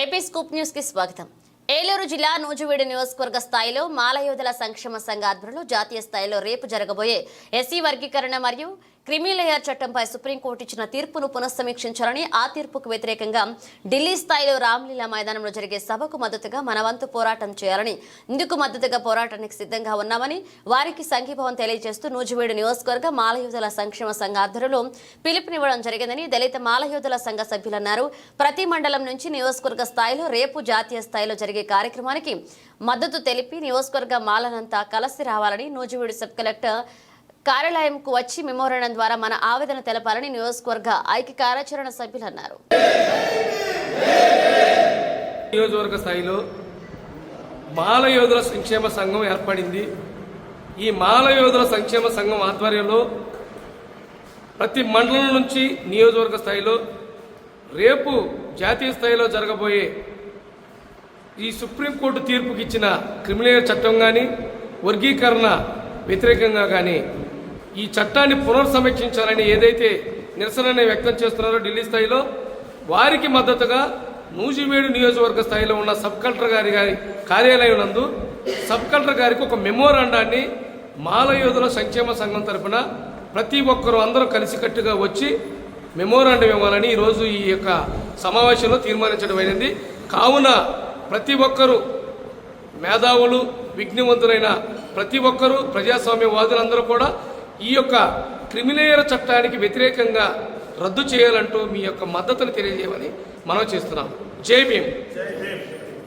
AP scoop న్యూస్కి స్వాగతం. ఏలూరు జిల్లా నూజివీడు నియోజకవర్గ స్థాయిలో మాలయోధుల సంక్షేమ సంఘ ఆధ్వర్యంలో జాతీయ స్థాయిలో రేపు జరగబోయే ఎస్సీ వర్గీకరణ మరియు క్రిమిలేయర్ చట్టంపై సుప్రీంకోర్టు ఇచ్చిన తీర్పును పునఃసమీక్షించాలని ఆ తీర్పుకు వ్యతిరేకంగా ఢిల్లీ స్థాయిలో రామ్లీలా మైదానంలో జరిగే సభకు మద్దతుగా మనవంతు పోరాటం చేయాలని ఇందుకు మద్దతుగా పోరాటానికి సిద్ధంగా ఉన్నామని వారికి సంఘీభావం తెలియజేస్తూ నూజివీడు నియోజకవర్గ మాలయోధుల సంక్షేమ సంఘ ఆధ్వర్యంలో పిలుపునివ్వడం జరిగిందని దళిత మాలయోధుల సంఘ సభ్యులన్నారు ప్రతి మండలం నుంచి నియోజకవర్గ స్థాయిలో రేపు జాతీయ స్థాయిలో జరిగే కార్యక్రమానికి మద్దతు తెలిపి నియోజకవర్గ మాలనంతా కలిసి రావాలని నూజివీడు సబ్ కలెక్టర్ కార్యాలయంకు వచ్చి మెమోరాండం ద్వారా మన ఆవేదన తెలపాలని నియోజకవర్గ ఐక్య కార్యాచరణ సభ్యులు అన్నారు. నియోజకవర్గ స్థాయిలో మాలయోధుల సంక్షేమ సంఘం ఏర్పడింది. ఈ మాల యోధుల సంక్షేమ సంఘం ఆధ్వర్యంలో ప్రతి మండలం నుంచి నియోజకవర్గ స్థాయిలో రేపు జాతీయ స్థాయిలో జరగబోయే ఈ సుప్రీంకోర్టు తీర్పుకి ఇచ్చిన క్రిమినల్ చట్టం కానీ వర్గీకరణ వ్యతిరేకంగా కానీ ఈ చట్టాన్ని పునర్సమీక్షించాలని ఏదైతే నిరసనని వ్యక్తం చేస్తున్నారో ఢిల్లీ స్థాయిలో వారికి మద్దతుగా నూజివీడు నియోజకవర్గ స్థాయిలో ఉన్న సబ్ కలెక్టర్ గారి గారి కార్యాలయం నందు సబ్ కలెక్టర్ గారికి ఒక మెమోరాండాన్ని మాలయోధుల సంక్షేమ సంఘం తరఫున ప్రతి ఒక్కరూ అందరూ కలిసికట్టుగా వచ్చి మెమోరాండం ఇవ్వాలని ఈరోజు ఈ యొక్క సమావేశంలో తీర్మానించడం అయినది కావున ప్రతి ఒక్కరూ మేధావులు విఘ్నవంతులైన ప్రతి ఒక్కరూ ప్రజాస్వామ్యవాదులందరూ కూడా ఈ యొక్క క్రిమినల్ చట్టానికి వ్యతిరేకంగా రద్దు చేయాలంటూ మీ యొక్క మద్దతును తెలియజేయమని మనం చేస్తున్నాం. జై భీమ్.